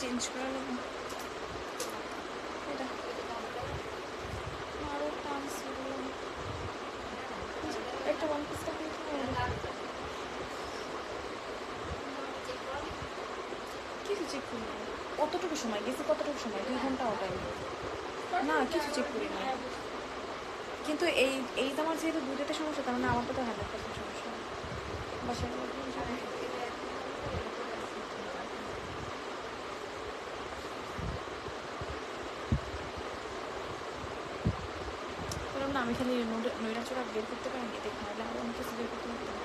Change করে নেব এটা আরও টান একটা ওয়ান পিসটা কিছু চেক করি না কতটুকু সময়, গেছে কতটুকু সময়? দুই ঘণ্টা টাইম না, কিছু চেক করি না কিন্তু এই এই তো আমার যেহেতু দুটোতে সমস্যা, তার মানে আমার তো হান্ড্রেড পার্সেন্ট সমস্যা। বাসায় বললাম না আমি খালি নৈরা চোরা বের করতে পারিনি দেখুন নাহলে আরও অনেক কিছু বের করতে পারতাম।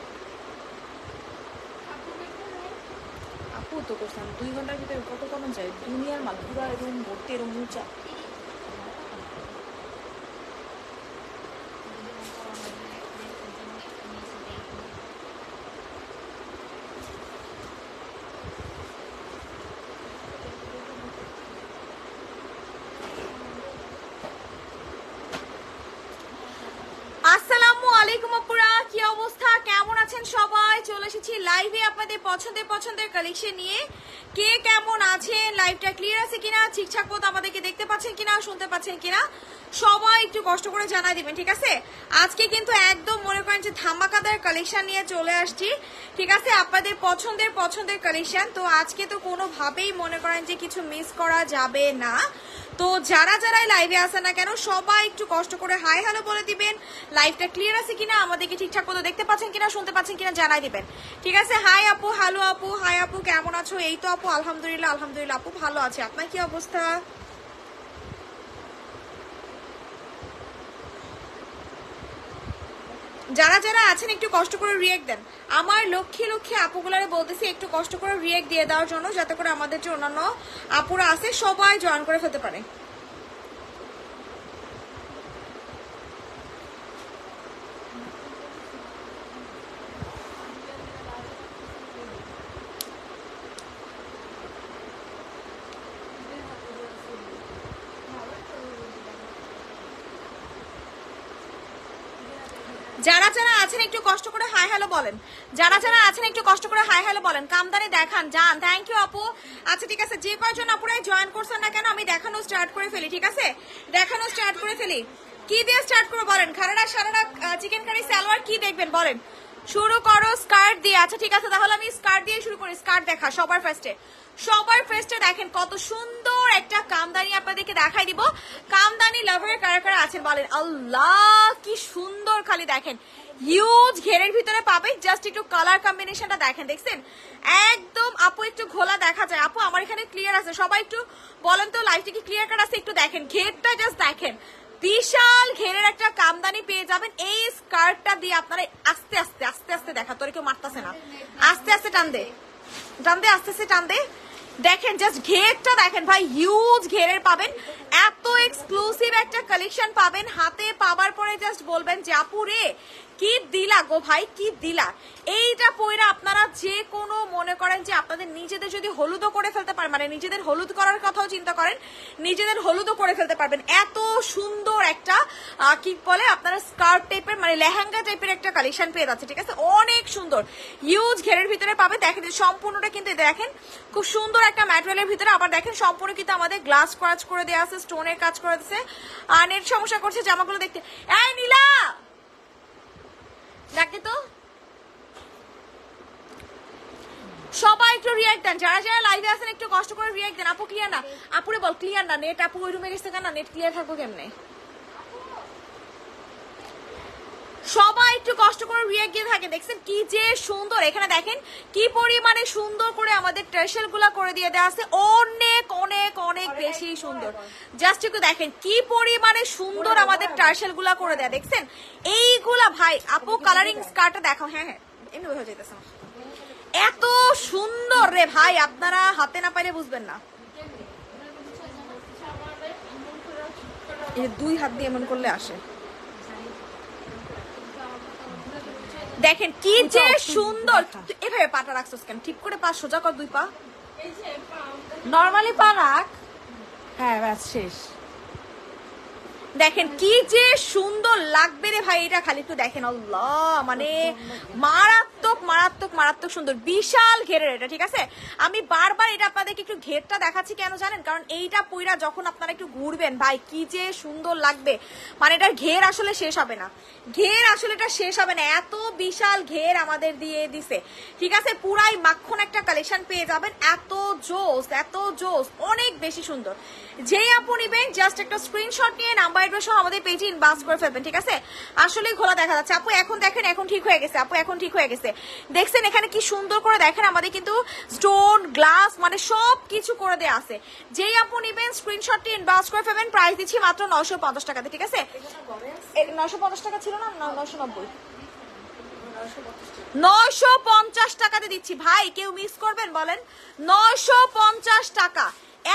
আপু তো করছিলাম দুই ঘণ্টার ভিতরে কত কমন যায়? দুনিয়ার মাল পুরো এরকম ভর্তি এরকম উঁচা আসসালামু আলাইকুম আপুরা কি অবস্থা কেমন আছেন সবাই চলে এসেছি লাইভে আপনাদের পছন্দের পছন্দের কালেকশন নিয়ে কে কেমন আছেন? লাইভটা ক্লিয়ার আছে কিনা? ঠিকঠাক মতো আমাদেরকে দেখতে পাচ্ছেন কিনা, শুনতে পাচ্ছেন কিনা? সবাই একটু কষ্ট করে জানাই দিবেন, ঠিক আছে? আজকে কিন্তু একদম মনে করেন যে ধামাকাদার কালেকশন নিয়ে চলে আসছি, ঠিক আছে? আপনাদের পছন্দের পছন্দের কালেকশন তো আজকে তো কোনোভাবেই মনে করেন যে কিছু মিস করা যাবে না। তো যারা যারাই লাইভে আসে না কেন, সবাই একটু কষ্ট করে হাই হ্যালো বলে দিবেন। লাইভটা ক্লিয়ার আছে কিনা, আমাদেরকে ঠিকঠাক মতো দেখতে পাচ্ছেন কিনা, শুনতে পাচ্ছেন কিনা জানাই দিবেন। ঠিক আছে? হাই আপু হ্যালো আপু হাই আপু, কেমন আছো? এই তো আপু, আলহামদুলিল্লাহ আলহামদুলিল্লাহ, আপু ভালো আছে। আপনার কি অবস্থা? যারা যারা আছেন, একটু কষ্ট করে রিয়েক্ট দেন। আমার লক্ষ্মী লক্ষ্মী আপুগুলারে বলতেছি, একটু কষ্ট করে রিয়েক্ট দিয়ে দেওয়ার জন্য, যাতে করে আমাদের যে অন্যান্য আপুরা আছে, সবাই জয়েন করে ফেলতে পারে যারা যারা আছেন একটু কষ্ট করে হাই হ্যালো বলেন। যারা যারা আছেন, একটু কষ্ট করে হাই হ্যালো বলেন। কামদানি দেখান, যান। থ্যাংক ইউ আপু। আচ্ছা ঠিক আছে। যে কয়জন আপুরাই জয়েন করছেন না কেন, আমি দেখানো স্টার্ট করে ফেলি, ঠিক আছে? দেখানো স্টার্ট করে ফেলি। কি দিয়ে স্টার্ট করে বলেন? খারারা সারারা চিকেন কারি সালোয়ার কি দেখবেন? বলেন। শুরু করো স্কার্ট দিয়ে। আচ্ছা ঠিক আছে, তাহলে আমি স্কার্ট দিয়ে শুরু করি। স্কার্ট দেখা, সবার ফার্স্টে সবার ফার্স্টে দেখেন, কত সুন্দর একটা কামদানি আপনাদেরকে দেখাই দিব। কামদানি লাভার কারা কারা আছেন বলেন? আল্লাহ, কি সুন্দর খালি দেখেন। হিউজ ঘেরের ভিতরে পাবে। জাস্ট একটু কালার কম্বিনেশনটা দেখেন, দেখছেন? একদম আপু, একটু ঘোলা দেখা যায়। আপু, আমার এখানে ক্লিয়ার আছে। সবাই একটু বলেন তো লাইফটা কি ক্লিয়ার কাট আছে? একটু দেখেন। ঘেরটা জাস্ট দেখেন। বিশাল ঘেরের একটা কামদানি পেয়ে যাবেন। এই স্কার্টটা দিয়ে আপনারা আস্তে আস্তে আস্তে আস্তে দেখা। তোর কেউ মারতাছে না। আস্তে আস্তে টান দে। টান দে, আস্তে আস্তে টান দে। দেখেন জাস্ট ঘেরটা দেখেন ভাই হিউজ ঘেরের পাবেন। এত এক্সক্লুসিভ একটা কালেকশন পাবেন। হাতে পাবার পরে জাস্ট বলবেন যে, আপু রে কি দিলা গো ভাই, কি দিলা? এইটা পয়রা আপনারা যে কোনো মনে করেন যে আপনাদের নিজেদের যদি হলুদও করে ফেলতে পারেন মানে নিজেদের হলুদ করার কথাও চিন্তা করেন, নিজেদের হলুদও করে ফেলতে পারবেন। এত সুন্দর একটা কি বলে আপনারা স্কার্ট টাইপের মানে লেহেঙ্গা টাইপের একটা কালেকশন পেয়ে যাচ্ছে, ঠিক আছে? অনেক সুন্দর। ইউজ ঘেরের ভিতরে পাবে দেখেন সম্পূর্ণটা কিন্তু দেখেন, খুব সুন্দর একটা ম্যাটেরিয়ালের ভিতরে। আবার দেখেন সম্পূর্ণ কিন্তু আমাদের গ্লাস কাজ করে দেওয়া আছে, স্টোনের কাজ করে দিচ্ছে আর নেট সমস্যা করছে জামাগুলো দেখতে। এই নীলা! ডাকে তো। সবাই একটু রিয়াক্ট দেন। যারা যারা লাইভে আছেন, একটু কষ্ট করে রিয়াক্ট দেন। আপু ক্লিয়ার না? আপুরে বল ক্লিয়ার না? নেট আপু ওই রুমে গেছে কেন? নেট ক্লিয়ার থাকব কেমনে সবাই একটু দিয়ে থাকে দেখছেন কি যে সুন্দর। এখানে দেখেন কি পরিমাণে সুন্দর করে আমাদের ট্রেশালগুলা করে দিয়ে দেওয়া আছে। অনেক অনেক অনেক বেশি সুন্দর। জাস্ট একটু দেখেন কি পরিমাণে সুন্দর আমাদের টার্সেলগুলা করে দেয়া দেখছেন? এইগুলা ভাই আপু কালারিং স্কার্টটা দেখো হ্যাঁ হ্যাঁ এমনি হয়ে যেতেছে এত সুন্দর রে ভাই আপনারা হাতে না পাইলে বুঝবেন না। এই দুই হাত দিয়ে এমন করলে আসে। দেখেন কি যে সুন্দর। এভাবে পাটা রাখছো কেন? ঠিক করে পা সোজা কর দুই পা। নর্মালি পা রাখ। হ্যাঁ ব্যাস শেষ। দেখেন কি যে সুন্দর লাগবে রে ভাই, এটা খালি একটু দেখেন মানে মারাত্মক মারাত্মক মারাত্মক সুন্দর, বিশাল ঘেরের এটা, ঠিক আছে? আমি বারবার এটা আপনাদেরকে একটু ঘেরটা দেখাচ্ছি কেন জানেন? কারণ এইটা পইরা যখন আপনারা একটু ঘুরবেন, ভাই, কি যে সুন্দর লাগবে। মানে এটার ঘের আসলে শেষ হবে না। ঘের আসলে এটা শেষ হবে না। এত বিশাল ঘের আমাদের দিয়ে দিছে। ঠিক আছে? পুরাই মাখন একটা কালেকশন পেয়ে যাবেন। এত জোস এত জোস, অনেক বেশি সুন্দর। যেই আপু নিবেন জাস্ট একটা স্ক্রিনশট নিয়ে নাম্বার সহ আমাদের পেজে ইনবাস করে ফেলবেন, ঠিক আছে? আসলে খোলা দেখা যাচ্ছে। আপু, এখন দেখেন, এখন ঠিক হয়ে গেছে। আপু, এখন ঠিক হয়ে গেছে। দেখছেন এখানে কি সুন্দর করে দেখেন, আমাদের কিন্তু স্টোন গ্লাস মানে সব কিছু করে দেয়া আছে। যেই আপু নিবেন স্ক্রিনশটটি ইনবাস করে ফেলবেন। প্রাইস দিচ্ছি মাত্র নশো পঞ্চাশ টাকাতে, ঠিক আছে? নশো পঞ্চাশ টাকা ছিল না? নশো নব্বই। নয়শো পঞ্চাশ টাকাতে দিচ্ছি। ভাই, কেউ মিস করবেন, বলেন। নয়শো পঞ্চাশ টাকা।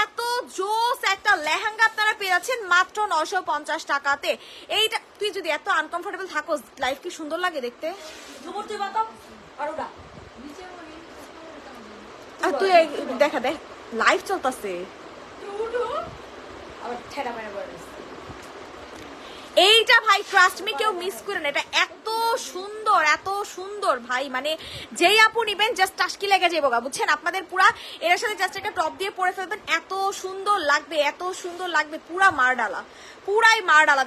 এত জোস একটা লেহেঙ্গা আপনারা পেয়ে যাচ্ছেন মাত্র নশো পঞ্চাশ টাকাতে। এইটা তুই যদি এত আনকমফোর্টেবল থাকো লাইফ কি সুন্দর লাগে দেখতে? আর তুই দেখা দেখ লাইফ চলতেছে। এইটা ভাই ট্রাস্ট মি কেউ মিস করেন এটা এত সুন্দর, এত সুন্দর ভাই। মানে যেই আপু নিবেন জাস্ট টাস্কি লেগে যাব বুঝছেন? আপনাদের পুরা এর সাথে জাস্ট একটা টপ দিয়ে পরে ফেলবেন। এত সুন্দর লাগবে, এত সুন্দর লাগবে, পুরা মারডালা, পুরাই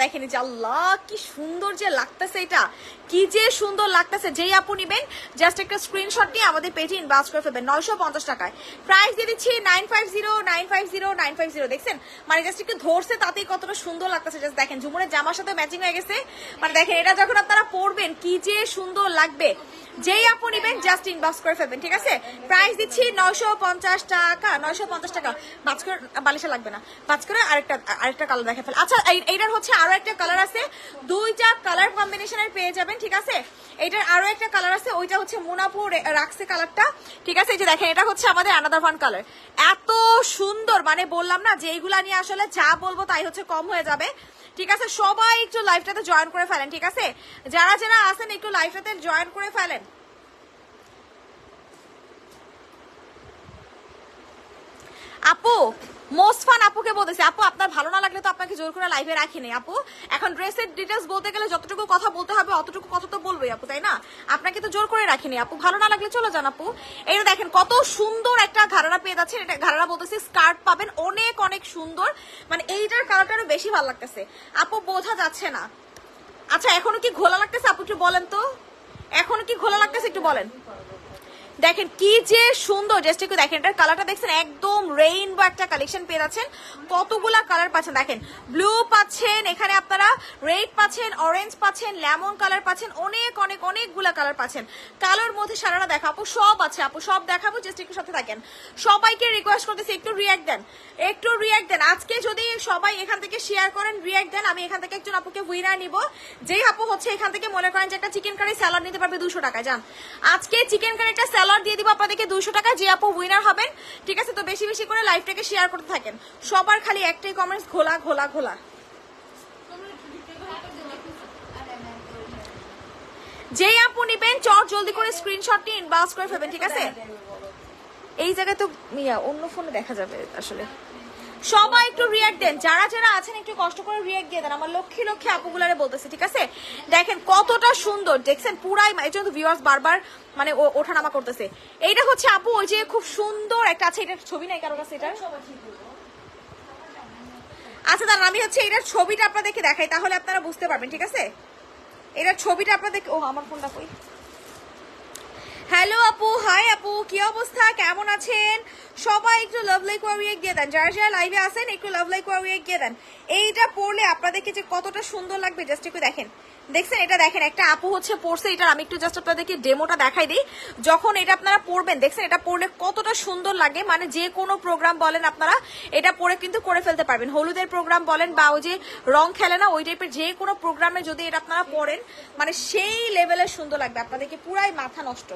দেখেন যে আল্লাহ, কি সুন্দর যে লাগতেছে এটা। কি যে সুন্দর লাগতেছে। যেই আপু নিবেন জাস্ট একটা স্ক্রিনশট নিয়ে আমাদের পেজে ইনভাস্ট করে ফেলবেন, নয়শো পঞ্চাশ টাকায়। প্রাইস দিয়ে দিচ্ছি nine five zero nine five zero nine five zero দেখছেন? মানে জাস্ট একটু ধরছে তাতেই কতটা সুন্দর লাগতেছে। জাস্ট দেখেন, ঝুমুরের জামার সাথে ম্যাচিং হয়ে গেছে। মানে দেখেন, এটা যখন আপনারা পরবেন কি যে সুন্দর লাগবে। যেই আপু নিবেন জাস্ট ইনবক্স করে ফেলবেন, ঠিক আছে? প্রাইস দিচ্ছি নয়শো পঞ্চাশ টাকা, নয়শো পঞ্চাশ টাকা। বাজ করে, বালিশা লাগবে না। বাজ করে আরেকটা আরেকটা কালার দেখে ফেল আচ্ছা এই- এইটার হচ্ছে আরও একটা কালার আছে। দুইটা কালার কম্বিনেশনের পেয়ে যাবেন, ঠিক আছে? এইটার আরও একটা কালার আছে, ওইটা হচ্ছে মুনাপুর রাখছে কালারটা ঠিক আছে? এই যে দেখেন, এটা হচ্ছে আমাদের আনাদার ওয়ান কালার এত সুন্দর মানে বললাম না যে এইগুলা নিয়ে আসলে যা বলব তাই হচ্ছে কম হয়ে যাবে। ঠিক আছে, সবাই একটু লাইভটাতে জয়েন করে ফেলেন, ঠিক আছে? যারা যারা আছেন, একটু লাইভটাতে জয়েন করে ফেলেন। আপু মোসফান আপুকে বলতেছি, আপু, আপনার ভালো না লাগলে তো আপনাকে জোর করে লাইভে রাখিনি আপু। এখন ড্রেসের ডিটেলস বলতে গেলে যতটুকু কথা বলতে হবে, অতটুকু কথা তো বলবোই আপু, তাই না? আপনাকে তো জোর করে রাখিনি আপু। ভালো না লাগলে চলে যান আপু। এটা দেখেন, কত সুন্দর একটা ঘাড়ারা পেয়ে যাচ্ছেন, এটা ঘাড়ারা বলতেছি স্কার্ট পাবেন, অনেক অনেক সুন্দর। মানে এইটার কালারটা আরও বেশি ভালো লাগতেছে। আপু, বোঝা যাচ্ছে না। আচ্ছা এখনও কি ঘোলা লাগতেছে? আপু, একটু বলেন তো। এখনও কি ঘোলা লাগতেছে? একটু বলেন। দেখেন কি যে সুন্দর জাস্ট একটু দেখেন, এটার কালারটা দেখছেন, একদম রেইনবো একটা কালেকশন পেয়ে যাচ্ছেন। কতগুলা কালার পাচ্ছেন? দেখেন ব্লু পাচ্ছেন, এখানে আপনারা রেড পাচ্ছেন অরেঞ্জ পাচ্ছেন লেমন কালার পাচ্ছেন, অনেক অনেক, অনেকগুলা কালার পাচ্ছেন। কালোর মধ্যে সারাটা দেখা, আপু, সব আছে, আপু, সব দেখাবো জাস্ট একটু সাথে থাকেন। সবাইকে রিকোয়েস্ট করতেছি, একটু রিয়াক্ট দেন, একটু রিয়াক্ট দেন। আজকে যদি সবাই এখান থেকে শেয়ার করেন রিয়াক্ট দেন, আমি এখান থেকে একজন আপুকে উইনার নিব। যেই আপু হচ্ছে এখান থেকে মনে করেন যে একটা চিকেন কারি স্যালাড নিতে পারবে দুশো টাকায়, যান। আজকে চিকেন কারি একটা স্যালাড দিয়ে দিব আপনাদেরকে দুইশো টাকা, যে আপু উইনার হবেন। ঠিক আছে, তো বেশি বেশি করে লাইভটাকে শেয়ার করতে থাকেন। সবার খালি একটাই কমেন্টস ঘোলা ঘোলা ঘোলা। যেই আপু নিবেন, চট জলদি করে স্ক্রিনশট নিয়ে ইনবক্স করে ফেলবেন, ঠিক আছে? এই জায়গায় তো মিয়া অন্য ফোনে দেখা যাবে আসলে। সবাই একটু রিয়াক্ট দেন। যারা যারা আছেন, একটু কষ্ট করে রিয়াক্ট দিয়ে দেন। আমার লক্ষ্মী লক্ষ্মী আপুগুলারে বলতেছে, ঠিক আছে? দেখেন কতটা সুন্দর। দেখছেন পুরাই এই জন্য ভিউয়ার্স বারবার মানে ওঠানামা করতেছে। এইটা হচ্ছে আপু, ওই যে খুব সুন্দর একটা আছে এটার ছবি নাই কারও কাছে এটা আচ্ছা দাঁড়ান, আমি হচ্ছে এটার ছবিটা আপনাদেরকে দেখাই, তাহলে আপনারা বুঝতে পারবেন, ঠিক আছে? এটার ছবিটা আপনাদেরকে ও, আমার ফোনটা কই? হ্যালো আপু হাই আপু কি অবস্থা? কেমন আছেন? সবাই একটু লাভ লাইক ওয়ারিয়ে দিয়ে দেন। যারা যারা লাইভে আসেন একটু লাভ লাইক ওয়ারিয়ে গিয়ে দেন। এইটা পড়লে আপনাদেরকে যে কতটা সুন্দর লাগবে জাস্ট একটু দেখেন। দেখছেন, এটা দেখেন, একটা আপু হচ্ছে পড়ছে এটা আমি একটু জাস্ট আপনাদেরকে ডেমোটা দেখাই দিই। যখন এটা আপনারা পড়বেন, দেখছেন, এটা পড়লে কতটা সুন্দর লাগে মানে যে কোনো প্রোগ্রাম বলেন আপনারা, এটা পড়ে কিন্তু করে ফেলতে পারবেন। হলুদের প্রোগ্রাম বলেন বা ওই যে রং খেলে না, ওই টাইপের যে কোনো প্রোগ্রামে যদি এটা আপনারা পড়েন মানে সেই লেভেলের সুন্দর লাগবে। আপনাদেরকে পুরাই মাথা নষ্ট।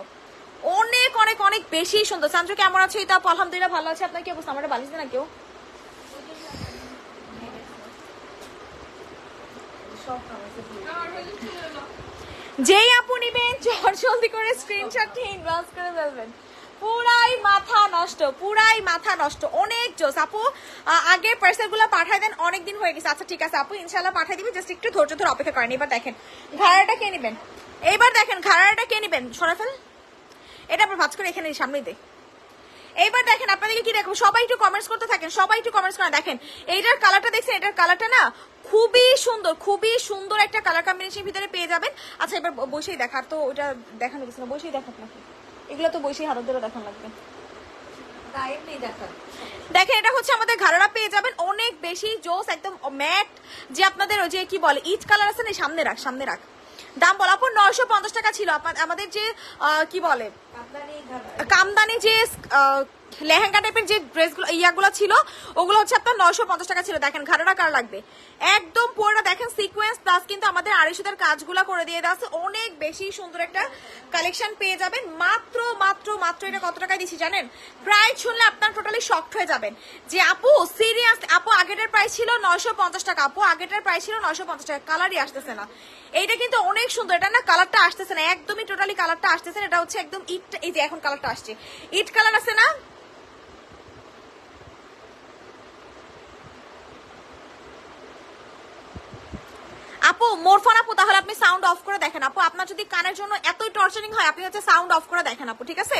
অনেক অনেক অনেক বেশি সুন্দর। সান্দ্র কেমন আছে? এটা আলহামদুলিল্লাহ ভালো আছে। আপনার কি অবস্থা? আমরা বালিশ না কেউ? যেই আপু নিবেন চট জলদি করে স্ক্রিনশট নিয়ে ইনবক্স করে ফেলবেন। পুরাই মাথা নষ্ট, পুরাই মাথা নষ্ট। অনেক জোস। আপু আগে পার্সেলগুলো পাঠাই দেন অনেক দিন হয়ে গেছে। আচ্ছা ঠিক আছে, আপু ইনশাল্লাহ পাঠাই দিবি। জাস্ট একটু ধৈর্য ধরে অপেক্ষা করেন। এবার দেখেন, ঘাড়াটা কে নিবেন? এইবার দেখেন, ঘাড়াটা কে নিবেন? সরা ফেল। এটা আবার ভাজ করে এখানে সামনেই দে। এইবার দেখেন আপনাদেরকে কি দেখব সবাই একটু কমেন্টস করতে থাকেন সবাই একটু কমেন্টস করে দেখেন এইটার কালারটা দেখছেন এটার কালারটা না খুবই সুন্দর খুবই সুন্দর একটা কালার কম্বিনেশন ভিতরে পেয়ে যাবেন। আচ্ছা এবার বসেই দেখার তো ওটা দেখানো গেছে না বসেই দেখাক নাকি? এগুলো তো বসেই হাতদেরও দেখানো লাগবে। দেখেন। এটা হচ্ছে আমাদের ঘাড়া পেয়ে যাবেন অনেক বেশি জোস একদম ম্যাট যে আপনাদের ওই যে কি বলে ইট কালার আছে না সামনে রাখ সামনে রাখ। দাম বলা পর নয়শো পঞ্চাশ টাকা ছিল। আমাদের যে কি বলে? কামদানি যে লেহেঙ্গা টাইপের যে ড্রেসগুলো ইয়াগুলো ছিল ওগুলো হচ্ছে আপনার নয়শো পঞ্চাশ টাকা ছিল। দেখেন ঘাড়া কার লাগবে? একদম পুরোটা দেখেন সিকোয়েন্স প্লাস কিন্তু আমাদের আড়াইশোটার কাজগুলো করে দিয়ে দেওয়া আছে। অনেক বেশি সুন্দর একটা কালেকশন পেয়ে যাবেন। মাত্র মাত্র মাত্র এটা কত টাকায় দিচ্ছি জানেন? প্রাইস শুনলে আপনার টোটালি শক্ট হয়ে যাবেন যে আপু সিরিয়াস আপু আগেটার প্রাইস ছিল নয়শো পঞ্চাশ টাকা। আপু আগেটার প্রাইস ছিল নয়শো পঞ্চাশ টাকা। কালারই আসতেছে না। এইটা কিন্তু অনেক সুন্দর। এটা না কালারটা আসতেছে না, একদমই টোটালি কালারটা আসতেছে না। এটা হচ্ছে একদম ইট এই যে এখন কালারটা আসছে। ইট কালার আছে না? আপু, মোরফোন আপু, তাহলে আপনি সাউন্ড অফ করে দেখেন। আপু, আপনার যদি কানের জন্য এতই টর্চারিং হয়, আপনি হচ্ছে সাউন্ড অফ করে দেখেন আপু, ঠিক আছে?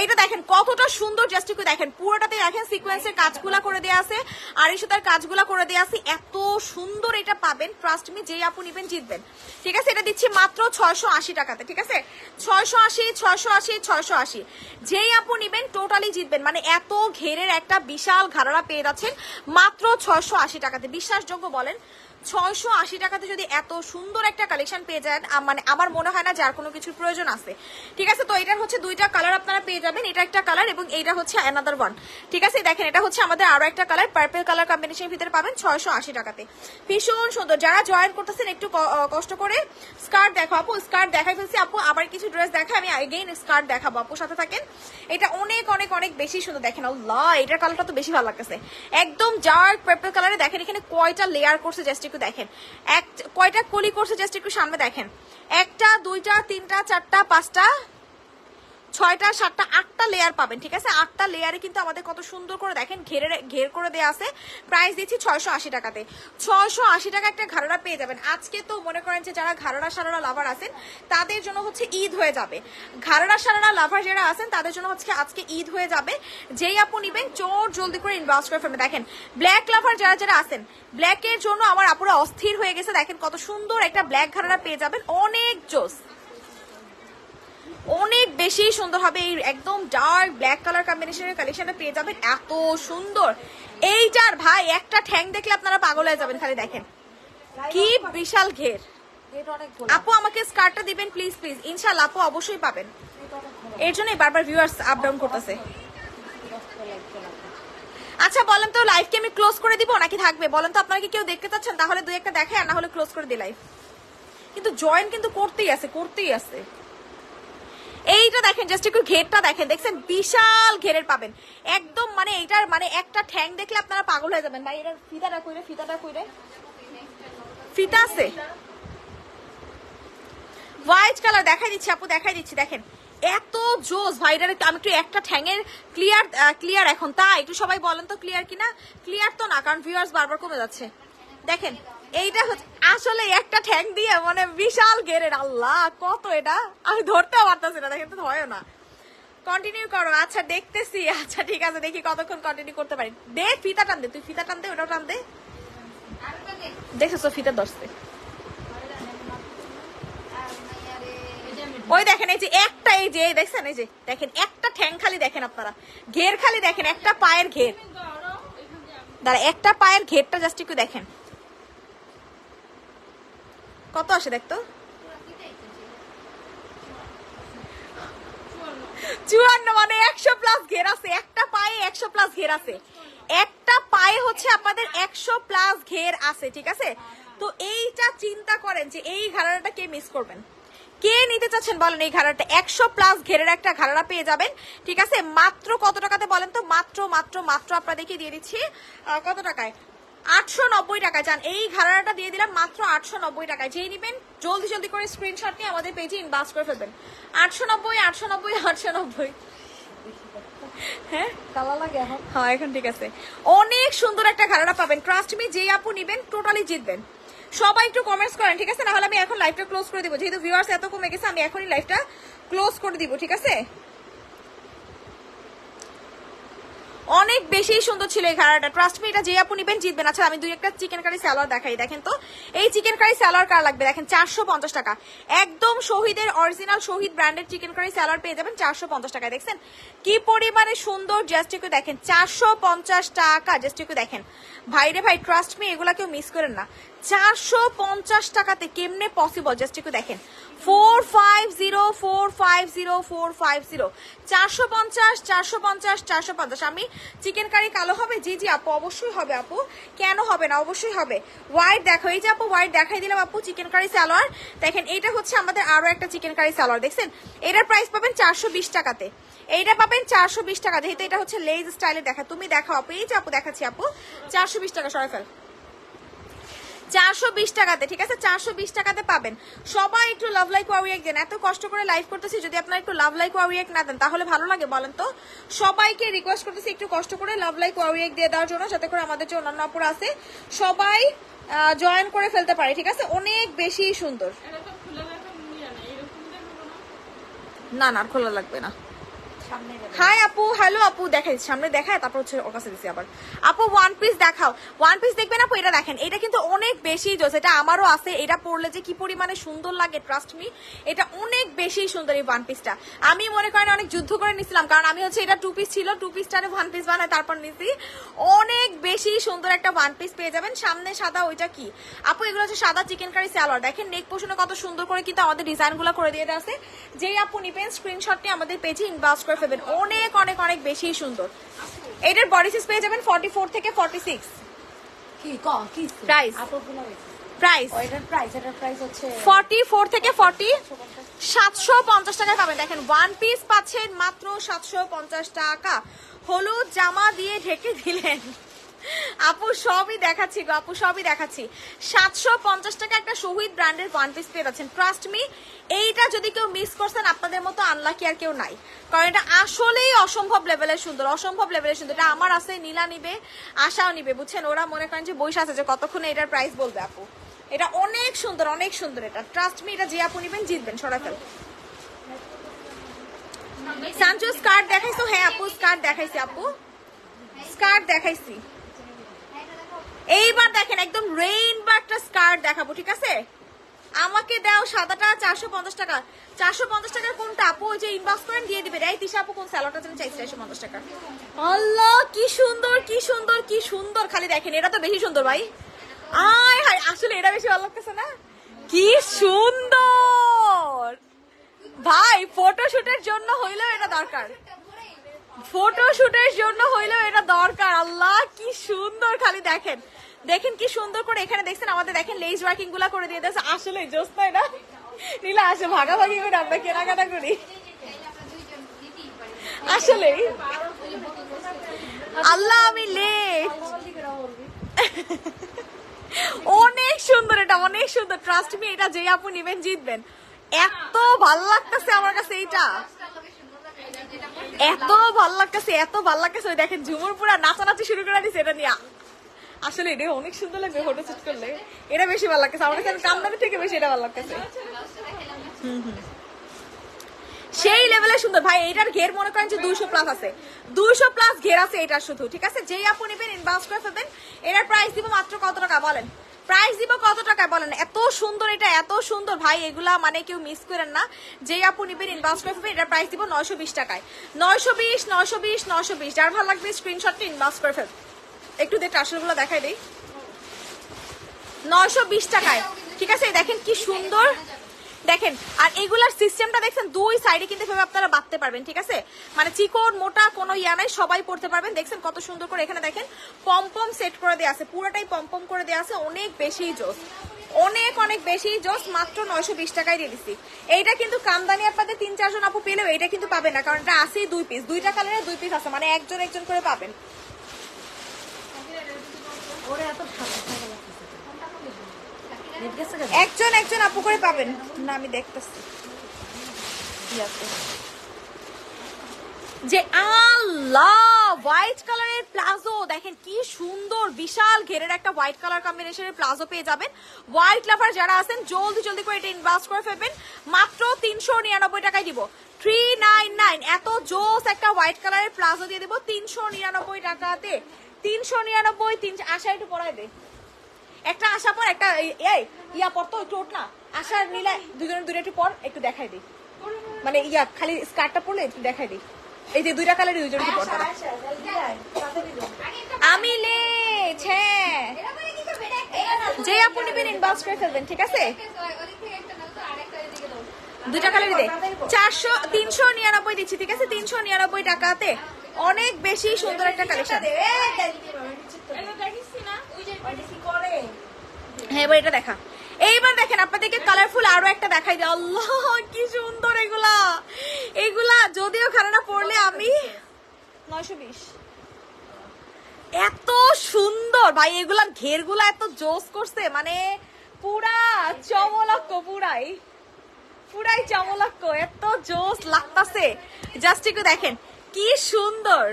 এইটা দেখেন, কতটা সুন্দর জাস্ট একটু দেখেন। পুরোটাতে দেখেন সিকোয়েন্সের কাজগুলা করে দেওয়া আছে। আর এই সুতার কাজগুলা করে দেওয়া আছে, এত সুন্দর এটা পাবেন। ট্রাস্ট মি যেই আপু নিবেন, জিতবেন। ঠিক আছে, এটা দিচ্ছি মাত্র ছয়শো আশি টাকাতে, ঠিক আছে? ছয়শো আশি ছয়শো আশি ছয়শো আশি। যেই আপু নিবেন টোটালি জিতবেন। মানে এত ঘেরের একটা বিশাল ঘাড়া পেয়ে যাচ্ছেন মাত্র ছয়শো আশি টাকাতে। বিশ্বাসযোগ্য বলেন ছয়শো আশি টাকাতে যদি এত সুন্দর একটা কালেকশন পেয়ে যান মানে আমার মনে হয় না যার কোনো কিছুর প্রয়োজন আছে। ঠিক আছে? তো এটার হচ্ছে দুইটা কালার আপনারা পেয়ে যাবেন। এটা একটা কালার এবং এইটা হচ্ছে অ্যানাদার ওয়ান ঠিক আছে? দেখেন, এটা হচ্ছে আমাদের আরও একটা কালার পার্পেল কালার কম্বিনেশনের ভিতরে পাবেন ছয়শো আশি টাকাতে। ভীষণ সুন্দর। যারা জয়েন করতেছেন একটু কষ্ট করে স্কার্ট দেখো আপু স্কার্ট দেখাই ফেলছি। আপু, আবার কিছু ড্রেস দেখা আমি এগেইন স্কার্ট দেখাবো। আপু, সাথে থাকেন। এটা অনেক অনেক অনেক বেশি সুন্দর। দেখেন, আল্লাহ, এটার কালারটা তো বেশি ভালো লাগতেছে। একদম ডার্ক পার্পল কালারে দেখেন, এখানে কয়টা লেয়ার করছে জাস্ট একটু দেখেন। এক, কয়টা কলি করছে? জাস্ট একটু সামনে দেখেন। একটা, দুইটা, তিনটা, চারটা, পাঁচটা ছয়টা, সাতটা, আটটা লেয়ার পাবেন, ঠিক আছে? আটটা লেয়ারে কিন্তু আমাদের কত সুন্দর করে দেখেন, ঘেরে ঘের করে দেওয়া আছে। প্রাইস দিচ্ছি ছয়শো আশি টাকাতে। ছয়শো আশি টাকা একটা ঘাড়া পেয়ে যাবেন। আজকে তো মনে করেন যে যারা ঘাড়া সারারা লাভার আছেন, তাদের জন্য হচ্ছে ঈদ হয়ে যাবে। ঘাড়া সারারা লাভার যারা আছেন, তাদের জন্য হচ্ছে আজকে ঈদ হয়ে যাবে। যেই আপু নিবেন, চোর জলদি করে ইনভেস্ট করে ফেলবেন। দেখেন ব্ল্যাক লাভার যারা যারা আছেন ব্ল্যাকের জন্য আমার আপুরা অস্থির হয়ে গেছে। দেখেন, কত সুন্দর একটা ব্ল্যাক ঘাড়া পেয়ে যাবেন। অনেক জোস। অনেক বেশি সুন্দর হবে এই একদম ডার্ক ব্ল্যাক কালার কম্বিনেশনের কালেকশনটা পেয়ে যাবেন। এত সুন্দর। এইটার ভাই, একটা ঠ্যাং দেখলে আপনারা পাগল হয়ে যাবেন খালি দেখেন। কি বিশাল ঘের। আপু আমাকে স্কার্টটা দিবেন প্লিজ প্লিজ ইনশাল্লাহ আপু অবশ্যই পাবেন। এর জন্যই বারবার ভিউয়ার্স আপ ডাউন করতেছে। আচ্ছা বলেন তো লাইভকে আমি ক্লোজ করে দিব নাকি থাকবে? বলেন তো, আপনারা কি কেউ দেখতে চাচ্ছেন? তাহলে দুই একটা দেখে আর না হলে ক্লোজ করে দিই লাইভ কিন্তু জয়েন কিন্তু করতেই আছে করতেই আছে। এইটা দেখেন জাস্ট একটু ঘেরটা দেখেন। দেখছেন? বিশাল ঘেরের পাবেন। একদম মানে এইটার মানে একটা ঠ্যাং দেখলে আপনারা পাগল হয়ে যাবেন। ভাই এটার ফিতাটা কইরে ফিতাটা কইরে। ফিতা আছে। হোয়াইট কালার দেখাই দিচ্ছি আপু, দেখাই দিচ্ছি, দেখেন। এত জোস ভাইটার আমি একটু একটা ঠ্যাঙের ক্লিয়ার ক্লিয়ার এখন। তা, একটু সবাই বলেন তো ক্লিয়ার কিনা? ক্লিয়ার তো না, কারণ ভিউয়ার্স বারবার কমে যাচ্ছে। দেখেন এইটা হচ্ছে আসলে একটা ঠ্যাং দিয়ে মানে বিশাল গেরের আল্লাহ, কত এটা? আমি ধরতেও পারতেছি না, দেখেন তো না। কন্টিনিউ করো আচ্ছা দেখতেছি আচ্ছা ঠিক আছে, দেখি কতক্ষণ কন্টিনিউ করতে পারি। দে, ফিতা টান দে, তুই ফিতা টান দে, ওটাও টান দে। দেখছ, ফিতা দশতে ওই দেখেন, এই যে একটা, এই যে দেখছেন, এই যে, দেখেন, একটা ঠ্যাং খালি দেখেন আপনারা। ঘের খালি দেখেন, একটা পায়ের ঘের। দাঁড়া, একটা পায়ের ঘেরটা জাস্ট একটু দেখেন। কত আসে দেখতো? চুয়ান্ন মানে একশো প্লাস ঘের আছে, একটা পায়ে একশো প্লাস ঘের আছে। একটা পায়ে হচ্ছে আপনাদের একশো প্লাস ঘের আছে, ঠিক আছে? তো এইটা চিন্তা করেন যে এই ঘাড়াটা কে মিস করবেন? কে নিতে চাচ্ছেন বলেন এই ঘাড়াটা? একশো প্লাস ঘেরের একটা ঘাড়া পেয়ে যাবেন, ঠিক আছে? মাত্র কত টাকাতে বলেন তো? মাত্র মাত্র মাত্র আপনাদেরকে দিয়ে দিচ্ছি কত টাকায়? আটশো নব্বই টাকা যান। এই ঘাড়াটা দিয়ে দিলাম মাত্র আটশো নব্বই টাকায়। যেই নিবেন জলদি জলদি করে স্ক্রিনশট নিয়ে আমাদের পেজে ইনবাস করে ফেলবেন। আটশো নব্বই আটশো নব্বই আটশো নব্বই। হ্যাঁ? কালা লাগে এখন। হ্যাঁ এখন ঠিক আছে। অনেক সুন্দর একটা পাবেন। ট্রাস্ট মি যেই আপু নিবেন টোটালি জিতবেন। সবাই একটু কমেন্টস করেন ঠিক আছে? না হলে আমি এখন লাইভটা ক্লোজ করে দিব। যেহেতু ভিউয়ার্স এত কমে গেছে আমি এখনই লাইভটা ক্লোজ করে দিব ঠিক আছে? অনেক বেশি সুন্দর ছিল এই ঘাড়াটা ট্রাস্ট মি এটা যে আপু নিবেন, জিতবেন। আচ্ছা আমি দুই একটা চিকেন কারি স্যালোয়ার দেখাই, দেখেন তো। এই চিকেন কারি স্যালোয়ার কার লাগবে? দেখেন, চারশো পঞ্চাশ টাকা। একদম শহীদের অরিজিনাল শহীদ ব্র্যান্ডের চিকেন কারি স্যালোয়ার পেয়ে যাবেন চারশো পঞ্চাশ টাকায়। দেখছেন? কি পরিমাণে সুন্দর জাস্ট একটু দেখেন। চারশো পঞ্চাশ টাকা জাস্ট একটু দেখেন। ভাইরে ভাই ট্রাস্ট মি এগুলা কেউ মিস করেন না। চারশো পঞ্চাশ টাকাতে কেমনে পসিবল জাস্ট একটু দেখেন। Four five zero four five zero four five zero চারশো পঞ্চাশ চারশো পঞ্চাশ চারশো পঞ্চাশ। আমি চিকেন কারি কালো হবে? জি জি, আপু, অবশ্যই হবে, আপু। কেন হবে না? অবশ্যই হবে। হোয়াইট দেখো, এই যে আপু হোয়াইট দেখাই দিলাম আপু চিকেন কারি সালোয়ার দেখেন এটা হচ্ছে আমাদের আরও একটা চিকেন কারি সালোয়ার দেখছেন? এটার প্রাইস পাবেন চারশো বিশ টাকাতে। এইটা পাবেন চারশো বিশ টাকা। যেহেতু এটা হচ্ছে লেজ স্টাইলে দেখা, তুমি দেখো আপু, এই যে আপু, দেখাচ্ছি আপু। চারশো বিশ টাকা, সরাই ফেল। চারশো বিশ টাকাতে ঠিক আছে? চারশো বিশ টাকাতে পাবেন। সবাই একটু লাভ লাইক ওয়ারিয়েক দেন। এত কষ্ট করে লাইভ করতেছি যদি আপনারা একটু লাভ লাইক ওয়ারিয়েক না দেন তাহলে ভালো লাগে বলেন তো? সবাইকে রিকোয়েস্ট করতেছি একটু কষ্ট করে লাভ লাইক ওয়ারিয়েক দিয়ে দেওয়ার জন্য যাতে করে আমাদের যে অন্যান্য অপর আছে সবাই জয়েন করে ফেলতে পারে ঠিক আছে? অনেক বেশি সুন্দর। না? না খোলা লাগবে না। হাই আপু। হ্যালো আপু। দেখাই সামনে দেখায় তারপর হচ্ছে ওর কাছে আবার। আপু ওয়ান পিস দেখাও। ওয়ান পিস দেখবেন আপু, এটা দেখেন। এটা কিন্তু অনেক বেশি জোস। এটা আমারও আছে। এটা পরলে যে কি পরিমাণে সুন্দর লাগে ট্রাস্ট মি এটা অনেক বেশি সুন্দর এই ওয়ান পিসটা আমি মনে করেন অনেক যুদ্ধ করে নিছিলাম। কারণ আমি হচ্ছে এটা টু পিস ছিল। টু পিসটারে ওয়ান পিস বানায় তারপর নিছি। অনেক বেশি সুন্দর একটা ওয়ান পিস পেয়ে যাবেন। সামনে সাদা, ওইটা কি? আপু, এগুলো হচ্ছে সাদা চিকেন কারি স্যালাড দেখেন নেক পোষণে কত সুন্দর করে কিন্তু আমাদের ডিজাইনগুলো করে দিয়ে দেওয়া আছে। যেই আপু নিবেন স্ক্রিনশটটি আমাদের পেজে ইনবাস করে ফেলবেন অনেক অনেক অনেক বেশি সুন্দর। এটার বডি সাইজ পেয়ে যাবেন ফর্টি ফোর থেকে ফর্টি সিক্স কি ক? কি প্রাইস প্রাইস এটার প্রাইস এটার প্রাইস হচ্ছে ফর্টি ফোর থেকে ফর্টি সাতশো পঞ্চাশ টাকা পাবেন। দেখেন ওয়ান পিস পাচ্ছেন মাত্র সাতশো পঞ্চাশ টাকা। হলুদ জামা দিয়ে ঢেকে দিলেন। আপু, সবই দেখাচ্ছি গো, আপু, সবই দেখাচ্ছি। সাতশো পঞ্চাশ টাকা একটা শহীদ ব্র্যান্ডের ওয়ান পিস পেয়ে যাচ্ছেন। ট্রাস্ট মি এইটা যদি কেউ মিস করছেন, আপনাদের মতো আনলাকি আর কেউ নাই। কারণ এটা আসলেই অসম্ভব লেভেলের সুন্দর, অসম্ভব লেভেলের সুন্দর। এটা আমার আছে, নীলা নিবে, আশাও নিবে, বুঝছেন? ওরা মনে করেন যে বৈশা আছে যে কতক্ষণে এটার প্রাইস বলবে আপু। এটা অনেক সুন্দর অনেক সুন্দর এটা। ট্রাস্ট মি এটা যে আপু নিবেন, জিতবেন, সরাই ফেল সানচো স্কার্ট দেখাইছো? হ্যাঁ আপু, স্কার্ট দেখাইছি, আপু। স্কার্ট দেখাইছি। এইবার দেখেন, একদম রেইনবো একটা স্কার্ট দেখাবো, ঠিক আছে? আমাকে দাও সাদাটা চারশো পঞ্চাশ টাকা। চারশো পঞ্চাশ টাকার কোনটা? আপু যে ইনবক্স করেন, দিয়ে দিবে। এই তিশা আপু, কোন স্যালোটা জন্য চাইছে চারশো পঞ্চাশ টাকা? আল্লাহ, কি সুন্দর কি সুন্দর কি সুন্দর। খালি দেখেন এটা তো বেশি সুন্দর ভাই। আয় হায়, আসলে এটা বেশি ভালো লাগতেছে না? কি সুন্দর! ভাই ফটোশুটের জন্য হইলেও এটা দরকার। ফটোশুটের জন্য হইলেও এটা দরকার। আল্লাহ, কি সুন্দর। খালি দেখেন দেখেন কি সুন্দর করে এখানে দেখছেন, আমাদের দেখেন লেজ ওয়ার্কিংগুলা করে দিয়ে দিয়েছে। আসলে জোস না? এটা নীলা আসে ভাগাভাগি করে আমরা কেনাকাটা করি। আসলে। আল্লাহ আমি লেট অনেক সুন্দর এটা, অনেক সুন্দর। ট্রাস্ট মি এটা যে আপু নিবেন, জিতবেন। এত ভালো লাগতেছে আমার কাছে এইটা। এত ভালো লাগতেছে, এত ভালো লাগতেছে। দেখেন ঝুমুর পুরা নাচানাচি শুরু করে দিছে এটা নিয়ে। আসলে এটা অনেক সুন্দর লাগবে ফটো শুট করলে। এটা বেশি ভালো লাগতেছে। আমার কাছে কান্দানি থেকে বেশি এটা ভালো লাগতেছে। সেই লেভেলে সুন্দর। ভাই, এটার ঘের মনে করেন যে দুইশো প্লাস আছে। দুইশো প্লাস ঘের আছে এটার শুধু, ঠিক আছে? যেই আপু নেবেন ইনবাউন্স করে ফেলবেন। এটার প্রাইস দিব মাত্র কত টাকা, বলেন? প্রাইস দিব কত টাকা, বলেন? এত সুন্দর এটা, এত সুন্দর। ভাই, এগুলা মানে কেউ মিস করেন না। যেই আপু নিবেন ইনবাউন্স করে ফেলবেন, এটার প্রাইস দিব নয়শো বিশ টাকায়। নয়শো বিশ নয়শো বিশ নয়শো বিশ। যার ভালো লাগবে স্ক্রিনশটটা ইনবাউন্স করে ফেল একটু দিয়ে টাসেলগুলো দেখাই দিই। নয়শো বিশ টাকায়। ঠিক আছে, দেখেন কি সুন্দর। দেখেন, আর এগুলার সিস্টেমটা দেখছেন, দুই সাইডে কিন্তু এভাবে আপনারা বাঁধতে পারবেন, ঠিক আছে? মানে চিকন, মোটা, কোনো ইয়া নাই, সবাই পড়তে পারবেন। দেখছেন কত সুন্দর করে এখানে দেখেন পম্পম সেট করে দেওয়া আছে, পুরোটাই পম্পম করে দেওয়া আছে, অনেক বেশি জোস। অনেক অনেক বেশি জোস, মাত্র নয়শো বিশ টাকায় দিয়ে দিচ্ছি এইটা কিন্তু কামদানি আপনাদের তিন, চারজন আপু পেলেও এইটা কিন্তু পাবেন না, কারণ এটা আছেই দুই পিস দুইটা কালারের দুই পিস আছে মানে একজন একজন করে পাবেন ওরে এত ঠান্ডা ঠান্ডা লাগতেছে নেট গেছে কেন? একজন একজন আপু করে পাবেন। না, আমি দেখতেছি? যে আল্লাহ হোয়াইট কালারের প্লাজো। দেখেন কি সুন্দর, বিশাল ঘেরের একটা হোয়াইট কালার কম্বিনেশনের প্লাজো পেয়ে যাবেন। হোয়াইট লাভার যারা আছেন, জলদি জলদি করে এটা ইনভাস্ট করে ফেলবেন। মাত্র তিনশো নিরানব্বই টাকায় দিব। থ্রি নাইন নাইন এত জোস একটা হোয়াইট কালারের প্লাজো দিয়ে দিব তিনশো নিরানব্বই টাকাতে। তিনশো নিরানব্বই, তিনশো, আশা, একটু পড়াই দে। একটা আশা পর একটা এই- ইয়া পর তো একটু না। আশা নিলে দুজনের দুটো একটু পর একটু দেখাই দিই। মানে ইয়া, খালি স্কার্টটা পরলে একটু দেখাই দিই। এই যে দুইটা কালারই দুজনকে পর আমি লেট হ্যাঁ যে আপু নেবেন ইনবক্স করে ফেলবেন, ঠিক আছে? দুইটা কালারই দে। চারশো, তিনশো নিরানব্বই দিচ্ছি, ঠিক আছে? তিনশো নিরানব্বই টাকাতে অনেক বেশি সুন্দর একটা কালেকশন হ্যাঁ এবার এটা দেখা। এইবার দেখেন আপনাদেরকে কালারফুল আরও একটা দেখাই দিই। আল্লাহ, কি সুন্দর এগুলা। এগুলা যদিও খারাপ পড়লে আমি নয়শো বিশ। এত সুন্দর। ভাই, এগুলার ঘেরগুলা এত জোস করছে মানে পুরা চমলক্ষ পুরাই। পুরাই চমলক্ষ এত জোস লাগতাছে। জাস্ট একটু দেখেন, কি সুন্দর।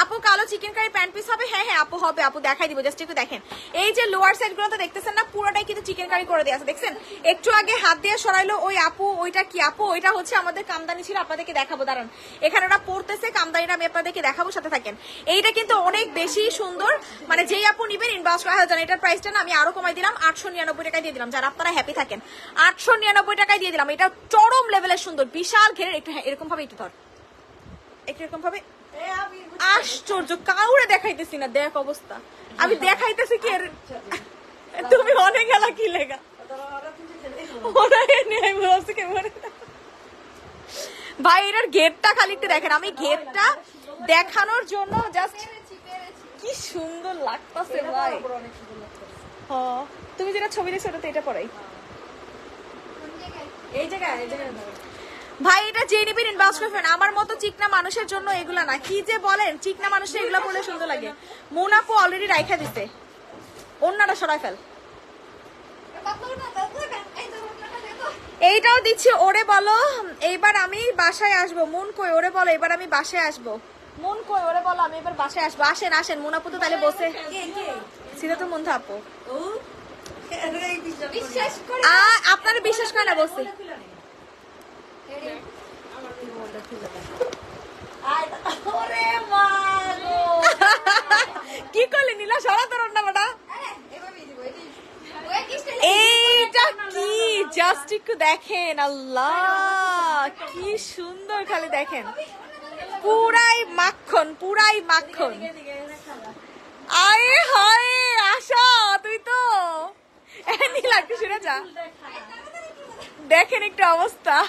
আপু কালো চিকেন কারি প্যান্ট পিস হবে? হ্যাঁ হ্যাঁ আপু হবে আপু দেখাই দিব জাস্ট একটু দেখেন। এই যে লোয়ার সাইডগুলো তো দেখতেছেন না পুরোটাই কিন্তু চিকেন কারি করে দেওয়া আছে দেখছেন? একটু আগে হাত দিয়ে সরাইলো ওই আপু ওইটা কি আপু? ওইটা হচ্ছে আমাদের কামদানি ছিল আপনাদেরকে দেখাবো দাঁড়ান। এখানে ওরা পড়তেছে কামদানিটা আমি আপনাদেরকে দেখাবো সাথে থাকেন। এইটা কিন্তু অনেক বেশি সুন্দর মানে যেই আপু নিবেন ইনবক্স করা হাজার এটার প্রাইসটা না আমি আরও কমাই দিলাম আটশো নিরানব্বই টাকায় দিয়ে দিলাম। যারা আপনারা হ্যাপি থাকেন আটশো নিরানব্বই টাকায় দিয়ে দিলাম। এটা চরম লেভেলের সুন্দর বিশাল ঘেরের একটু হ্যাঁ, এরকম ভাবে একটু ধর। এরকম ভাবে আশ্চর্য, কাউরে দেখাইতেছি না, দেখ অবস্থা। আমি দেখাইতেছি কি তুমি অনেক গেলা কি লেগা? ভাই গেটটা খালি একটু দেখেন, আমি গেটটা দেখানোর জন্য জাস্ট কি সুন্দর লাগতাছে ভাই। তুমি যেটা ছবি দেখছ ওটাতে এটা পড়াই। এই জায়গায় এই জায়গায়। ভাই এটা যে নিবেন ইনবক্স করবেন আমার মতো চিকনা মানুষের জন্য এগুলা না। কি যে বলেন চিকনা মানুষের এগুলা পড়লে সুন্দর লাগে। মোনাপু অলরেডি রাইখা দিতে অন্যটা সরাই ফেল। এইটাও দিচ্ছি ওরে বলো। এইবার আমি বাসায় আসব। মন কই ওরে বলো এবার আমি বাসায় আসব। মন কই ওরে বলো আমি এবার বাসায় আসব। আসেন আসেন মোনাপু তো তাহলে বসে। ছিল তো মন করে আপনারা বিশ্বাস করে না বসে। কি করলি নীলা? সরা তোর না বেটা। এইটা কি? জাস্ট দেখেন, আল্লাহ, কি সুন্দর খালি দেখেন। পুরাই মাখন পুরাই মাখন। আয়ে হায়, আশা, তুই তো। নীলা, একটু সরে যা। দেখেন একটু অবস্থা।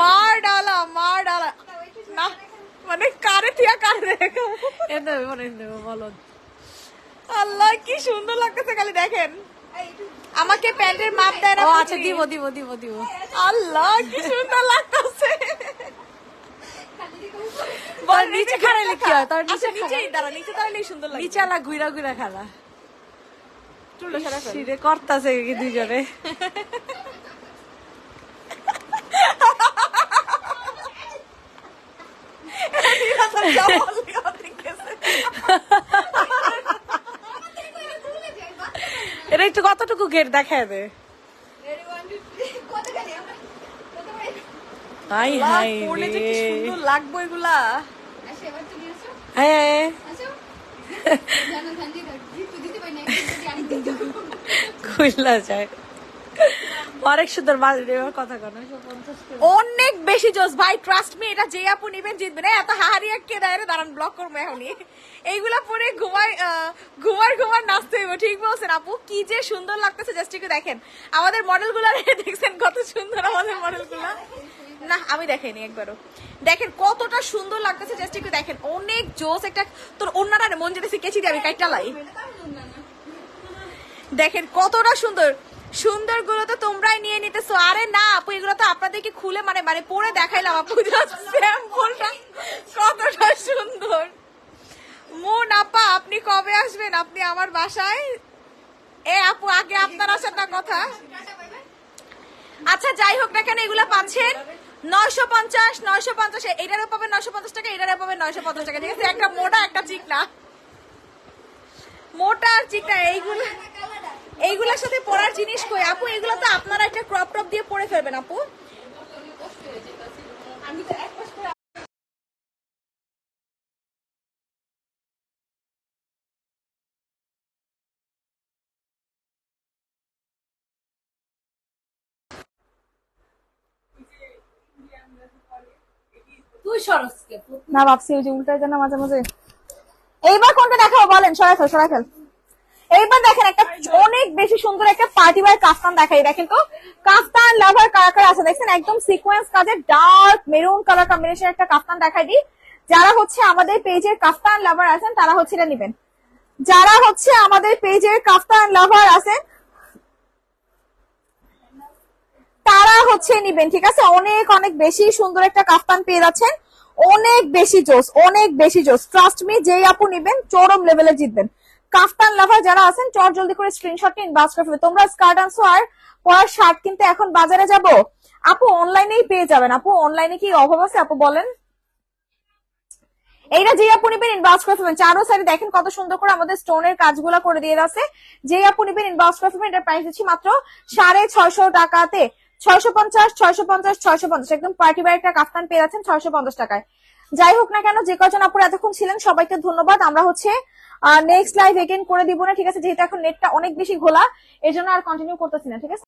মার ডালা মার ডালা না মানে কারে থিয়া কারে দেখো এনে মনে নেব বলো আল্লাহ কি সুন্দর লাগতেছে খালি দেখেন আমাকে প্যান্টের মাপ দেয় না ও? আচ্ছা দিব দিব দিব দিব আল্লাহ কি সুন্দর লাগতেছে তোর নিচে খাড়াইলে কি হয় তোর নিচে আচ্ছা নিচে দাঁড়া নিচে দাঁড়ালেই সুন্দর লাগে নিচে আলা ঘুরা ঘুরা খালা চুলটা সারা করতাছে কি দুইজনে যা বললি অনেক গেছে। এটা একটু কতটুকু গেট দেখায় দে। হাই আল্লাহ, হাই পরলে যে রে কি সুন্দর লাগবে এগুলা। হাই হাই খুললা যায়। অনেক সুন্দর কথা কর অনেক বেশি জোস। ভাই ট্রাস্ট মি এটা যে আপু নিবেন এই এত হাহারিয়া কে দেয় রে? দাঁড়ান ব্লক করব এখনই। এইগুলা পরে ঘুমাই ঘুমার ঘুমার নাচতে হইব, ঠিক বলছেন আপু? কি যে সুন্দর লাগতেছে জাস্ট একটু দেখেন। আমাদের মডেলগুলা দেখছেন কত সুন্দর আমাদের মডেলগুলা না, আমি দেখাইনি একবারও। দেখেন কতটা সুন্দর লাগতেছে জাস্ট একটু দেখেন। অনেক জোস একটা, তোর অন্যটা মন যেতেছে কেচি দিয়ে আমি কাইটা লাই। দেখেন কতটা সুন্দর। সুন্দরগুলো তো তোমরাই নিয়ে নিতেছো। আরে না, আপু, এগুলো তো আপনাদেরকে খুলে মানে মানে পরে দেখাইলাম আপু কতটা সুন্দর। মন, আপা, আপনি কবে আসবেন? আপনি আমার বাসায়? এ, আপু, আগে আপনার আসার না কথা। আচ্ছা যাই হোক না কেন, এগুলো পাচ্ছেন। নয়শো পঞ্চাশ নয়শো পঞ্চাশ এটারও পাবেন নয়শো পঞ্চাশ টাকা এটারও পাবেন নয়শো পঞ্চাশ টাকা। ঠিক আছে, একটা মোটা আর চিকনা। মোটা আর চিকনা, এইগুলো এইগুলোর সাথে পরার জিনিস কই? আপু এগুলো তো আপনারা একটা ক্রপ টপ দিয়ে পরে ফেলবেন আপু। তুই সরসকে না ভাবছি ওই যে উল্টায় যেন মাঝে মাঝে। এইবার কোনটা দেখাবো বলেন? সরাই ফেল সরাই ফেল। এইবার দেখেন একটা অনেক বেশি সুন্দর একটা পার্টি ওয়ার কাফতান দেখাই। দেখেন তো, কাফতান লাভার কারা কারা আছে? দেখছেন, একদম সিকোয়েন্স কাজের ডার্ক মেরুন কালার কম্বিনেশন একটা কাফতান দেখাই দিই। যারা হচ্ছে আমাদের পেজের কাফতান লাভার আছেন, তারা হচ্ছে এটা নিবেন। যারা হচ্ছে আমাদের পেজের কাফতান লাভার আছেন, তারা হচ্ছে নিবেন, ঠিক আছে? অনেক অনেক বেশি সুন্দর একটা কাফতান পেয়ে যাচ্ছেন। অনেক বেশি জোস অনেক বেশি জোস ট্রাস্ট মি যেই আপু নিবেন, চরম লেভেলে জিতবেন। কাফতান লাভার যারা আছেন, চট জলদি করে স্ক্রিনশট নিন বাস তোমরা স্কার্ট আনছো আর পরার শার্ট কিনতে এখন বাজারে যাব। আপু অনলাইনেই পেয়ে যাবেন। আপু অনলাইনে কি অভাব আছে? আপু, বলেন। এইটা যে আপু নিবেন ইনবক্স করে চারো সাইডে দেখেন কত সুন্দর করে আমাদের স্টোনের কাজগুলো করে দিয়ে আছে যে আপু নিবেন ইনবক্স করে এটার প্রাইস দিচ্ছি মাত্র সাড়ে ছয়শো টাকাতে। ছয়শো পঞ্চাশ ছয়শো পঞ্চাশ ছয়শো পঞ্চাশ। একদম পার্টি বাই একটা কাফতান পেয়ে যাচ্ছেন ছয়শো পঞ্চাশ টাকায়। যাই হোক না কেন, যে কজন আপুরা এতক্ষণ ছিলেন, সবাইকে ধন্যবাদ। আমরা হচ্ছে নেক্সট লাইভ এগেন করে দিব না, ঠিক আছে? যেহেতু এখন নেটটা অনেক বেশি ঘোলা এর জন্য আর কন্টিনিউ করতেছি না, ঠিক আছে?